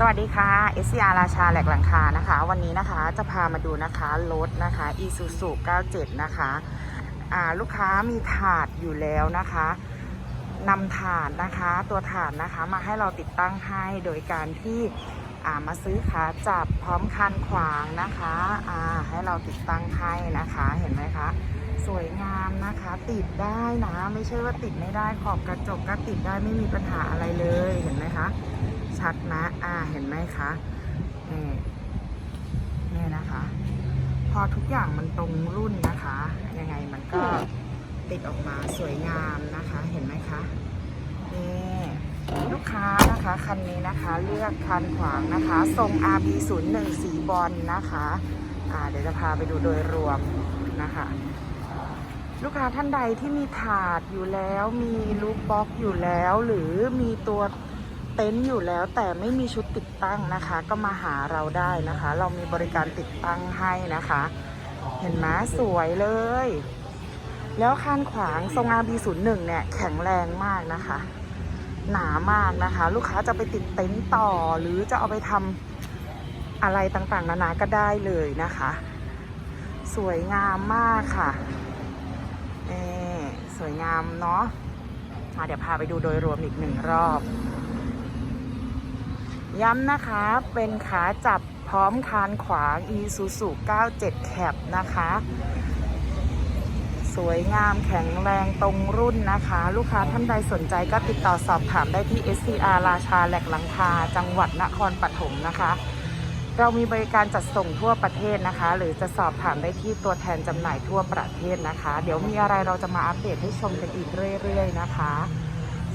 สวัสดีค่ะ SCR ราชาแหลกหลังคานะคะ วันนี้นะคะจะพามาดูนะคะรถนะคะ Isuzu 97 นะคะอ่าลูกค้ามีถาดอยู่แล้วนะคะนำถาดนะคะตัวถาดนะคะมาให้เราติดตั้งให้โดยการที่มาซื้อขาจับพร้อมคันขวางนะคะให้เราติดตั้งให้นะคะเห็นไหมคะสวยงามนะคะติดได้นะ ไม่ใช่ว่าติดไม่ได้ขอบกระจกก็ติดได้ไม่มีปัญหาอะไรเลยเห็นไหมคะ ชัดนะ อ่า เห็นไหมคะ นี่นี่นะคะ พอทุกอย่างมันตรงรุ่นนะคะ ยังไงมันก็ติดออกมาสวยงามนะคะ เห็นไหมคะนี่ลูกค้านะคะ คันนี้นะคะ เลือกคันขวางนะคะ ทรง RB01 สีบอลนะคะอ่าเดี๋ยวจะพาไปดูโดยรวมนะคะ ลูกค้าท่านใดที่มีถาดอยู่แล้ว มีลูกบล็อกอยู่แล้ว หรือมีตัว เต็นท์อยู่แล้วแต่ไม่มีชุดติดตั้งนะคะ ก็มาหาเราได้นะคะ เรามีบริการติดตั้งให้นะคะ เห็นไหมสวยเลย แล้วคานขวางทรง RB01 เนี่ยแข็งแรงมากนะคะ หนามากนะคะ ลูกค้าจะไปติดเต็นท์ต่อหรือจะเอาไปทำอะไรต่างๆ นานาก็ได้เลยนะคะ สวยงามมากค่ะนี่สวยงามเนาะอะเดี๋ยวพาไปดูโดยรวมอีกหนึ่งรอบ ย้ำนะคะเป็นขาจับพร้อมคานขวาง Isuzu 97 Cap นะคะ สวยงามแข็งแรงตรงรุ่นนะคะ ลูกค้าท่านใดสนใจก็ติดต่อสอบถามได้ที่ SCR ราชาแหลกลังคา จังหวัดนครปฐมนะคะ เรามีบริการจัดส่งทั่วประเทศนะคะ หรือจะสอบถามได้ที่ตัวแทนจำหน่ายทั่วประเทศนะคะ เดี๋ยวมีอะไรเราจะมาอัปเดตให้ชมกันอีกเรื่อย ๆ นะคะ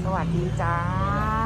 สวัสดีจ้า